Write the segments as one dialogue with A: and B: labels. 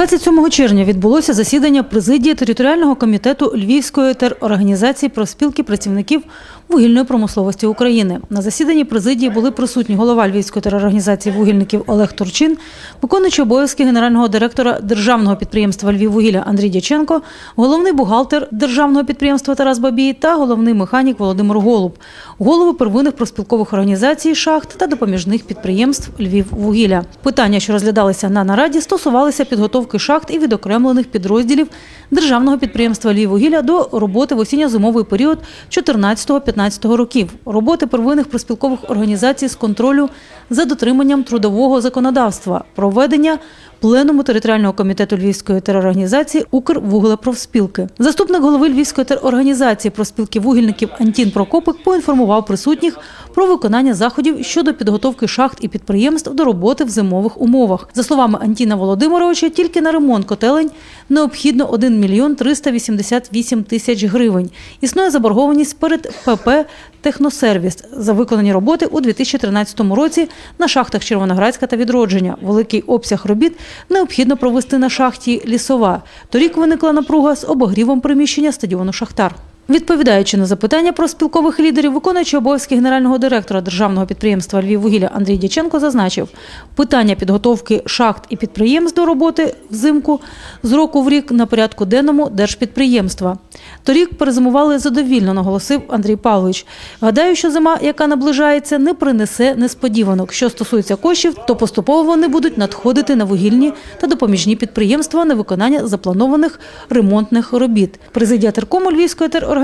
A: 27 червня відбулося засідання президії територіального комітету Львівської терорганізації профспілки працівників вугільної промисловості України. На засіданні президії були присутні голова Львівської терорганізації вугільників Олег Турчин, виконуючий обов'язки генерального директора державного підприємства Львіввугілля Андрій Дяченко, головний бухгалтер державного підприємства Тарас Бабій та головний механік Володимир Голуб, голови первинних профспілкових організацій шахт та допоміжних підприємств Львіввугілля. Питання, що розглядалися на нараді, стосувалися підготовки шахт і відокремлених підрозділів державного підприємства Львіввугілля до роботи в осінньо-зимовий період 14-15 років, роботи первинних профспілкових організацій з контролю за дотриманням трудового законодавства, проведення пленуму територіального комітету Львівської терорганізації Укрвуглепрофспілки. Заступник голови Львівської терорганізації профспілки вугільників Антін Прокопик поінформував присутніх про виконання заходів щодо підготовки шахт і підприємств до роботи в зимових умовах. За словами Антіна Володимировича, тільки на ремонт котелень необхідно 1 мільйон 388 тисяч гривень. Існує заборгованість перед ПП Техносервіс за виконані роботи у 2013 році на шахтах Червоноградська та Відродження. Великий обсяг робіт необхідно провести на шахті Лісова. Торік виникла напруга з обогрівом приміщення стадіону Шахтар. Відповідаючи на запитання про спілкових лідерів, виконуючий обов'язки генерального директора державного підприємства Львіввугілля Андрій Дяченко зазначив, питання підготовки шахт і підприємств до роботи взимку з року в рік на порядку денному держпідприємства. Торік перезимували задовільно, наголосив Андрій Павлович. Гадаю, що зима, яка наближається, не принесе несподіванок. Що стосується коштів, то поступово вони будуть надходити на вугільні та допоміжні підприємства на виконання запланованих ремонтних робіт. Президія Теркому Львівської терорганізації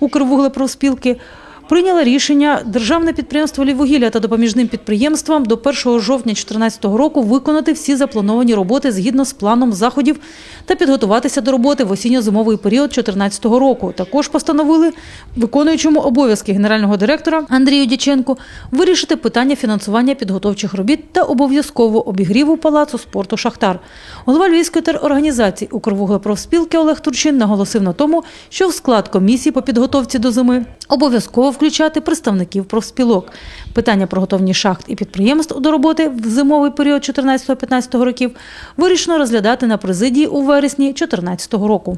A: Укрвуглепрофспілки прийняла рішення державне підприємство «Львіввугілля» та допоміжним підприємствам до 1 жовтня 2014 року виконати всі заплановані роботи згідно з планом заходів та підготуватися до роботи в осінньо-зимовий період 2014 року. Також постановили виконуючому обов'язки генерального директора Андрію Дяченку вирішити питання фінансування підготовчих робіт та обов'язково обігріву палацу спорту Шахтар. Голова Львівської терорганізації Укрвуглепрофспілки Олег Турчин наголосив на тому, що в склад комісії по підготовці до зими обов'язково включати представників профспілок. Питання про готовність шахт і підприємств до роботи в зимовий період 14-15 років вирішено розглядати на президії у вересні 2014 року.